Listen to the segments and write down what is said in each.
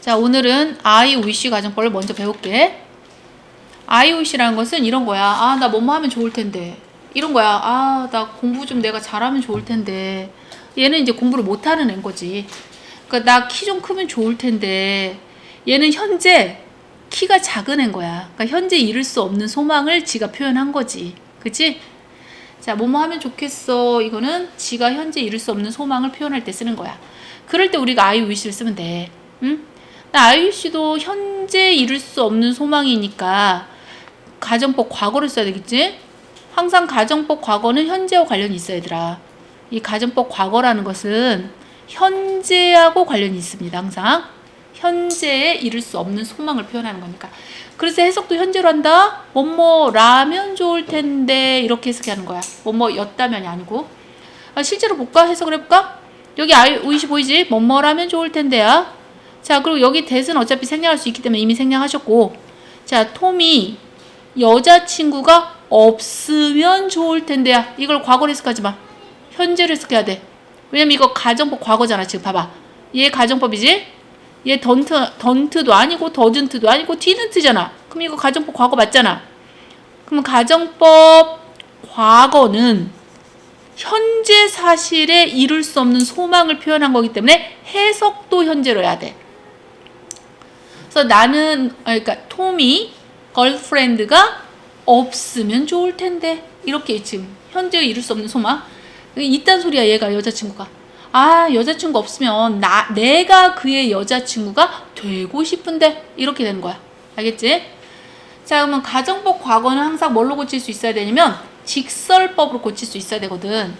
자, 오늘은 I wish 가정법을 먼저 배울게. I wish라는 것은 이런 거야. 아, 나 뭐뭐 하면 좋을 텐데. 이런 거야. 아, 나 공부 좀 내가 잘하면 좋을 텐데. 얘는 이제 공부를 못하는 애인 거지. 그러니까 나 키 좀 크면 좋을 텐데. 얘는 현재 키가 작은 애인 거야. 그러니까 현재 이룰 수 없는 소망을 지가 표현한 거지. 그치? 자, 뭐뭐 하면 좋겠어. 이거는 지가 현재 이룰 수 없는 소망을 표현할 때 쓰는 거야. 그럴 때 우리가 I wish를 쓰면 돼. 응? 나 I wish도 현재 이룰 수 없는 소망이니까 가정법 과거를 써야 되겠지? 항상 가정법 과거는 현재와 관련이 있어 얘들아. 이 가정법 과거라는 것은 현재하고 관련이 있습니다. 항상. 현재에 이룰 수 없는 소망을 표현하는 거니까. 그래서 해석도 현재로 한다. 뭐뭐라면 좋을 텐데 이렇게 해석하는 거야. 뭐뭐였다면이 아니고. 아, 실제로 볼까? 해석을 해볼까? 여기 아이 의시 보이지? 뭐뭐라면 좋을 텐데야. 자, 그리고 여기 대은 어차피 생략할 수 있기 때문에 이미 생략하셨고. 자, 톰이 여자친구가 없으면 좋을 텐데야. 이걸 과거로 해석하지 마. 현재로 해석해야 돼. 왜냐면 이거 가정법 과거잖아. 지금 봐봐. 얘 가정법이지? 얘 던트, 던트도 아니고 더즌트도 아니고 디든트잖아. 그럼 이거 가정법 과거 맞잖아. 그러면 가정법 과거는 현재 사실에 이룰 수 없는 소망을 표현한 거기 때문에 해석도 현재로 해야 돼. 그래서 나는 아, 그러니까 톰이 걸프렌드가 없으면 좋을 텐데. 이렇게 지금 현재 이룰 수 없는 소망. 이딴 소리야 얘가 여자친구가. 아 여자친구 없으면 나 내가 그의 여자친구가 되고 싶은데. 이렇게 되는 거야. 알겠지? 자 그러면 가정법 과거는 항상 뭘로 고칠 수 있어야 되냐면 직설법으로 고칠 수 있어야 되거든.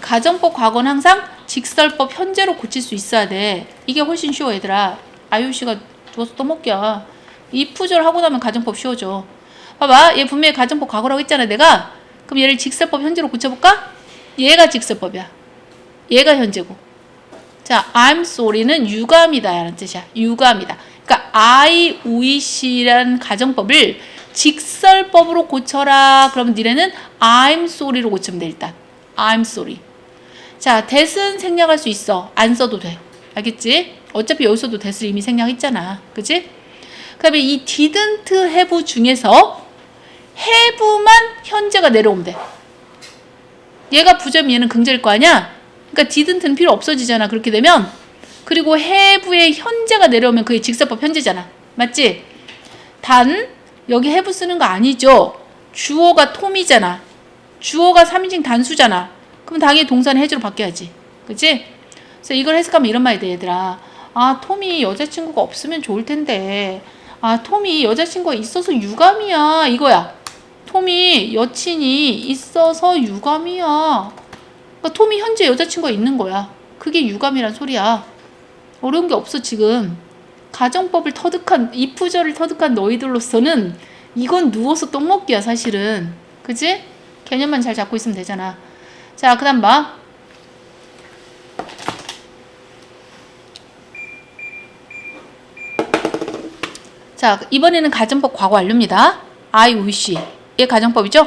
가정법 과거는 항상 직설법 현재로 고칠 수 있어야 돼. 이게 훨씬 쉬워 얘들아. 아유씨가 줘서 떠먹기야 이 푸절 하고 나면 가정법 쉬워져 봐봐 얘 분명히 가정법 과거라고 했잖아 내가 그럼 얘를 직설법 현재로 고쳐볼까? 얘가 직설법이야 얘가 현재고. 자, I'm sorry는 유감이다 라는 뜻이야. 유감이다. 그러니까 I wish라는 가정법을 직설법으로 고쳐라. 그러면 니네는 I'm sorry로 고치면 돼 일단. I'm sorry. 자, that은 생략할 수 있어. 안 써도 돼. 알겠지? 어차피 여기서도 that을 이미 생략했잖아. 그치? 그 다음에 이 didn't have 중에서 have만 현재가 내려오면 돼. 얘가 부점 얘는 긍정일 거 아니야? 그러니까 didn't는 필요 없어지잖아. 그렇게 되면 그리고 have의 현재가 내려오면 그게 직설법 현재잖아. 맞지? 단 여기 have 쓰는 거 아니죠. 주어가 톰이잖아. 주어가 3인칭 단수잖아. 그럼 당연히 동사는 해주로 바뀌어야지. 그치? 그래서 이걸 해석하면 이런 말이 돼, 얘들아. 아, 톰이 여자친구가 없으면 좋을 텐데. 아, 톰이 여자친구가 있어서 유감이야. 이거야. 톰이 여친이 있어서 유감이야. 그러니까 톰이 현재 여자친구가 있는 거야. 그게 유감이란 소리야. 어려운 게 없어 지금. 가정법을 터득한 이프절을 터득한 너희들로서는 이건 누워서 똥 먹기야 사실은. 그지? 개념만 잘 잡고 있으면 되잖아. 자, 그 다음 봐. 자, 이번에는 가정법 과거 완료입니다. I wish. 얘 가정법이죠?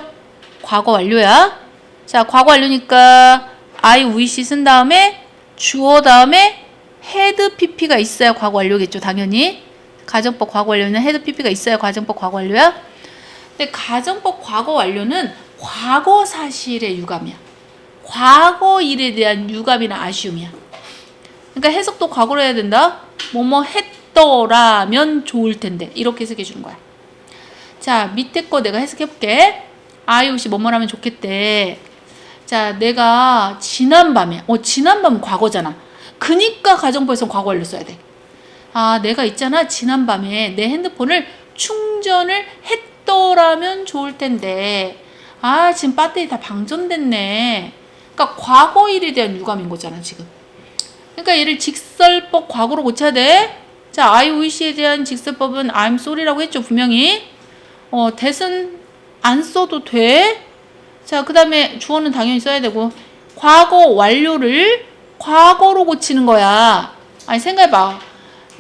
과거 완료야. 자, 과거 완료니까 I wish 쓴 다음에 주어 다음에 had pp가 있어야 과거 완료겠죠, 당연히. 가정법 과거 완료는 had pp가 있어야 가정법 과거 완료야. 근데 가정법 과거 완료는 과거 사실의 유감이야. 과거 일에 대한 유감이나 아쉬움이야. 그러니까 해석도 과거로 해야 된다. 뭐뭐 했 더라면 좋을 텐데 이렇게 해석해 주는 거야. 자 밑에 거 내가 해석해 볼게. 아이옷이 뭐뭐라면 좋겠대. 자 내가 지난밤에 어 지난밤 과거잖아. 그니까 가정법에서 과거 완료 써야 돼. 아 내가 있잖아 지난밤에 내 핸드폰을 충전을 했더라면 좋을 텐데 아 지금 배터리 다 방전됐네. 그러니까 과거 일에 대한 유감인 거잖아 지금. 그러니까 얘를 직설법 과거로 고쳐야 돼. 자, I wish에 대한 직설법은 I'm sorry라고 했죠, 분명히. 어, that은 안 써도 돼. 자, 그 다음에 주어는 당연히 써야 되고, 과거 완료를 과거로 고치는 거야. 아니, 생각해봐.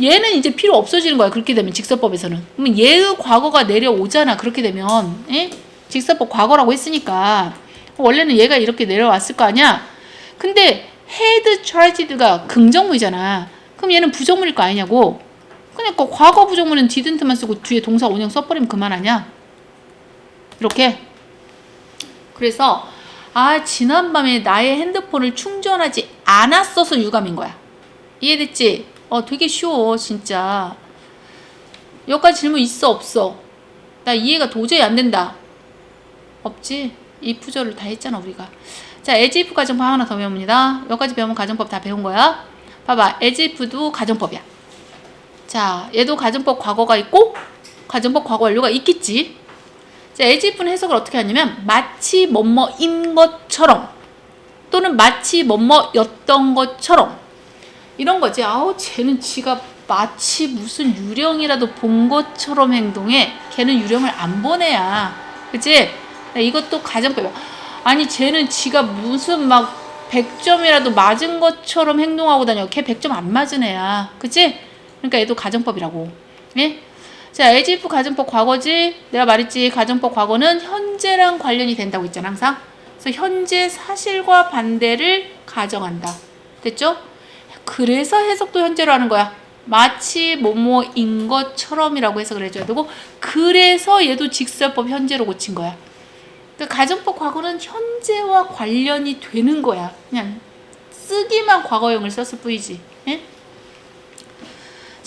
얘는 이제 필요 없어지는 거야, 그렇게 되면, 직설법에서는. 그러면 얘의 과거가 내려오잖아, 그렇게 되면. 에? 직설법 과거라고 했으니까. 원래는 얘가 이렇게 내려왔을 거 아니야? 근데 had charged가 긍정문이잖아. 그럼 얘는 부정문일 거 아니냐고. 그러니까 과거 부정문은 didn't만 쓰고 뒤에 동사 원형 써버리면 그만 아니야? 이렇게. 그래서 아 지난밤에 나의 핸드폰을 충전하지 않았어서 유감인 거야. 이해됐지? 어 되게 쉬워 진짜. 여기까지 질문 있어 없어? 나 이해가 도저히 안 된다. 없지? 이 푸절을 다 했잖아 우리가. 자 에지프 가정법 하나 더 배웁니다. 여기까지 배우면 가정법 다 배운 거야. 봐봐 에지프도 가정법이야. 자 얘도 가정법 과거가 있고 가정법 과거 완료가 있겠지. 자 에지프는 해석을 어떻게 하냐면 마치 뭐뭐인 것처럼 또는 마치 뭐뭐였던 것처럼 이런 거지. 아우 쟤는 지가 마치 무슨 유령이라도 본 것처럼 행동해. 걔는 유령을 안 보내야. 그치? 이것도 가정법이야. 아니 쟤는 지가 무슨 막 100점이라도 맞은 것처럼 행동하고 다녀. 걔 100점 안 맞은 애야. 그치? 그러니까 얘도 가정법이라고. 예? 자, 에지프 가정법 과거지. 내가 말했지. 가정법 과거는 현재랑 관련이 된다고 했잖아, 항상. 그래서 현재 사실과 반대를 가정한다. 됐죠? 그래서 해석도 현재로 하는 거야. 마치 뭐뭐인 것처럼이라고 해석을 해줘야 되고 그래서 얘도 직설법 현재로 고친 거야. 그러니까 가정법 과거는 현재와 관련이 되는 거야. 그냥 쓰기만 과거형을 썼을 뿐이지. 예?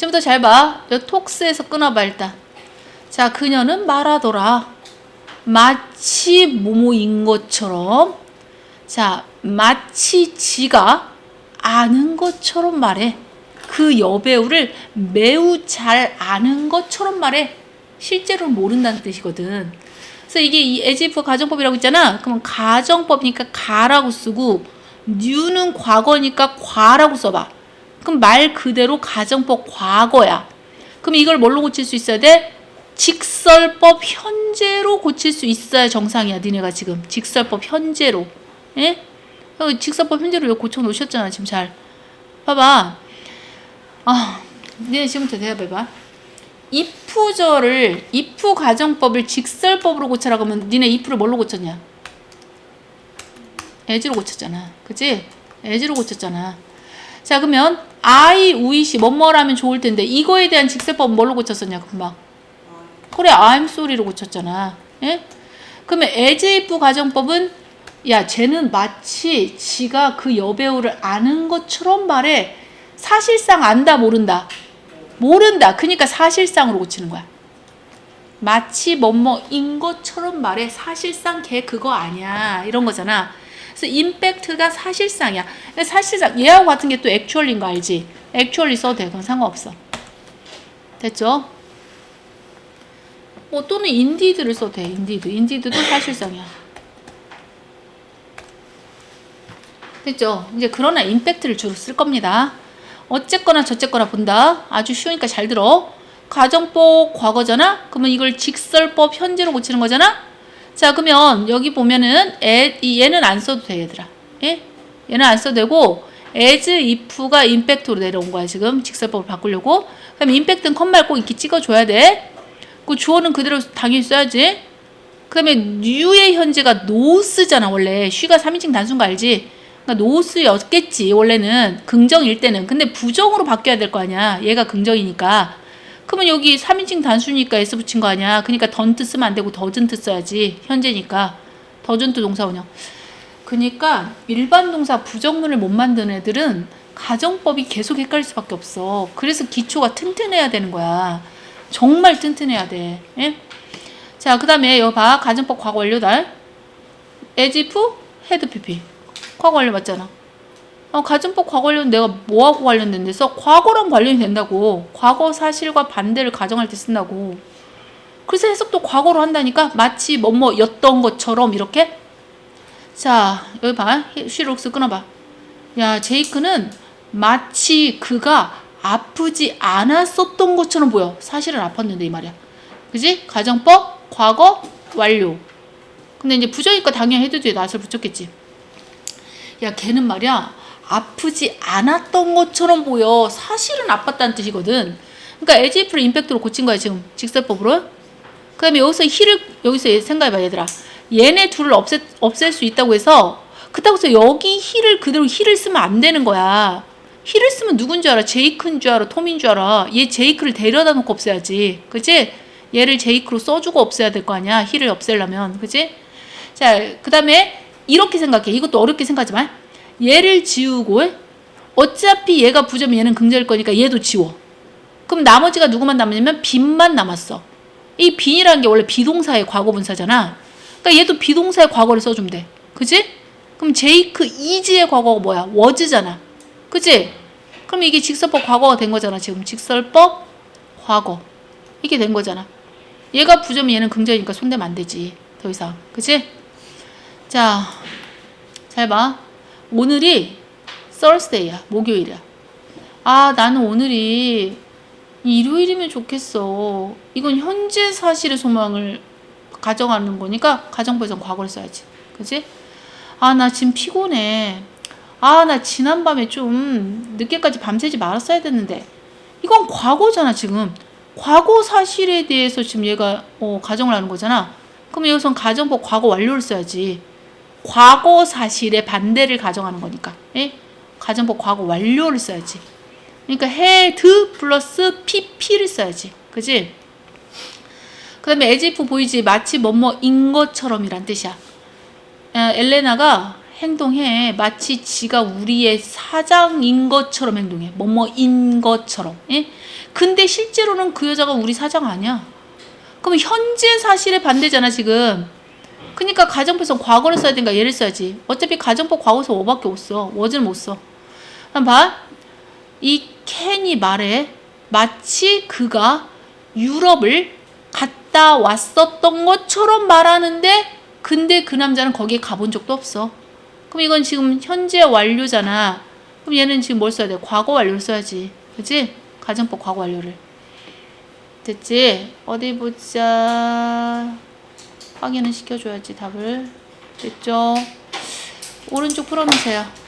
지금부터 잘 봐. 요 톡스에서 끊어봐 일단. 자, 그녀는 말하더라. 마치 뭐뭐인 것처럼. 자, 마치 지가 아는 것처럼 말해. 그 여배우를 매우 잘 아는 것처럼 말해. 실제로는 모른다는 뜻이거든. 그래서 이게 이 에지프 가정법이라고 있잖아. 그러면 가정법이니까 가라고 쓰고 뉴는 과거니까 과라고 써봐. 그럼 말 그대로 가정법 과거야. 그럼 이걸 뭘로 고칠 수 있어야 돼? 직설법 현재로 고칠 수 있어야 정상이야. 니네가 지금 직설법 현재로. 예? 어, 직설법 현재로 고쳐 놓으셨잖아. 지금 잘. 봐봐. 아, 니네 지금부터 대답해봐. if절을 if 가정법을 직설법으로 고쳐라 그러면 니네 if를 뭘로 고쳤냐? as로 고쳤잖아. 그치? as로 고쳤잖아. 자 그러면 I, 우이시 뭐뭐라면 좋을 텐데 이거에 대한 직설법은 뭘로 고쳤었냐 금방? 그래 I'm sorry로 고쳤잖아. 예? 그러면 as if 가정법은 야 쟤는 마치 지가 그 여배우를 아는 것처럼 말해. 사실상 안다 모른다. 모른다. 그러니까 사실상으로 고치는 거야. 마치 뭐뭐인 것처럼 말해. 사실상 걔 그거 아니야. 이런 거잖아 그래서 임팩트가 사실상이야. 사실상 얘하고 같은 게 또 액츄얼인 거 알지? 액츄얼리 써도 돼. 그건 상관없어. 됐죠? 뭐 또는 인디드를 써도 돼. 인디드. 인디드도 사실상이야. 됐죠? 이제 그러나 임팩트를 주로 쓸 겁니다. 어쨌거나 저쨌거나 본다. 아주 쉬우니까 잘 들어. 가정법 과거잖아? 그러면 이걸 직설법 현재로 고치는 거잖아? 자 그러면 여기 보면은 애, 이 얘는 안 써도 돼 얘들아. 예? 얘는 안 써도 되고 as if가 임팩트로 내려온 거야 지금. 직설법을 바꾸려고. 그럼 임팩트는 컴말 꼭 이렇게 찍어줘야 돼 그 주어는 그대로 당연히 써야지. 그 다음에 new의 현재가 no스잖아 원래. she가 3인칭 단수인 거 알지? 그러니까 no스였겠지 원래는. 긍정일 때는. 근데 부정으로 바뀌어야 될 거 아니야. 얘가 긍정이니까 그러면 여기 3인칭 단수니까 s 붙인 거 아니야. 그러니까 던트 쓰면 안 되고 더즌트 써야지. 현재니까. 더즌트 동사 원형. 그러니까 일반 동사 부정문을 못 만드는 애들은 가정법이 계속 헷갈릴 수밖에 없어. 그래서 기초가 튼튼해야 되는 거야. 정말 튼튼해야 돼. 예? 자, 그 다음에 여기 봐. 가정법 과거 완료달. 에지프 헤드 PP. 과거 완료 맞잖아. 어, 가정법 과거 관련 내가 뭐하고 관련된 데서 과거랑 관련이 된다고. 과거 사실과 반대를 가정할 때 쓴다고. 그래서 해석도 과거로 한다니까 마치 뭐뭐였던 것처럼 이렇게. 자 여기 봐. 쉬록스 끊어봐. 야 제이크는 마치 그가 아프지 않았었던 것처럼 보여. 사실은 아팠는데 이 말이야. 그지? 가정법 과거 완료. 근데 이제 부정이니까 당연히 헤드 뒤에 낫을 붙였겠지. 야 걔는 말이야. 아프지 않았던 것처럼 보여. 사실은 아팠다는 뜻이거든. 그러니까 에지프를 임팩트로 고친 거야 지금 직설법으로. 그 다음에 여기서 힐을 여기서 생각해봐 얘들아. 얘네 둘을 없애 없앨 수 있다고 해서 그렇다고 해서 여기 힐을 그대로 힐을 쓰면 안 되는 거야. 히를 쓰면 누군 줄 알아? 제이크인 줄 알아? 톰인 줄 알아? 얘 제이크를 데려다 놓고 없애야지. 그지? 얘를 제이크로 써주고 없애야 될 거 아니야? 히를 없애려면. 그지? 자, 그 다음에 이렇게 생각해. 이것도 어렵게 생각하지 마. 얘를 지우고 어차피 얘가 부정면 얘는 긍정일 거니까 얘도 지워. 그럼 나머지가 누구만 남았냐면 빈만 남았어. 이 빈이라는 게 원래 비동사의 과거분사잖아. 그러니까 얘도 비동사의 과거를 써주면 돼. 그지? 그럼 제이크 이지의 과거가 뭐야? 워즈잖아. 그지? 그럼 이게 직설법 과거가 된 거잖아. 지금 직설법 과거. 이게 된 거잖아. 얘가 부정면 얘는 긍정이니까 손대면 안 되지. 더 이상. 그지? 자, 잘 봐. 오늘이 Thursday야. 목요일이야. 아, 나는 오늘이 일요일이면 좋겠어. 이건 현재 사실의 소망을 가정하는 거니까 가정부에서 과거를 써야지. 그지? 아, 나 지금 피곤해. 아, 나 지난밤에 좀 늦게까지 밤새지 말았어야 됐는데. 이건 과거잖아, 지금. 과거 사실에 대해서 지금 얘가 어, 가정을 하는 거잖아. 그럼 여기선 가정법 과거 완료를 써야지. 과거 사실의 반대를 가정하는 거니까. 예? 가정법 과거 완료를 써야지. 그러니까 had 플러스 pp를 써야지. 그지? 그 다음에 as if 보이지? 마치 뭐뭐인 것처럼 이란 뜻이야. 아, 엘레나가 행동해. 마치 지가 우리의 사장인 것처럼 행동해. 뭐뭐인 것처럼. 예? 근데 실제로는 그 여자가 우리 사장 아니야. 그럼 현재 사실의 반대잖아, 지금. 그러니까 가정법에서 과거를 써야 되니까 얘를 써야지. 어차피 가정법 과거에서 5밖에 못 써. 워즈는 못 써. 한번 봐. 이 켄이 말해. 마치 그가 유럽을 갔다 왔었던 것처럼 말하는데 근데 그 남자는 거기에 가본 적도 없어. 그럼 이건 지금 현재 완료잖아. 그럼 얘는 지금 뭘 써야 돼? 과거 완료를 써야지. 그지? 가정법 과거 완료를. 됐지? 어디 보자. 확인은 시켜줘야지 답을. 됐죠? 오른쪽 풀어놓으세요.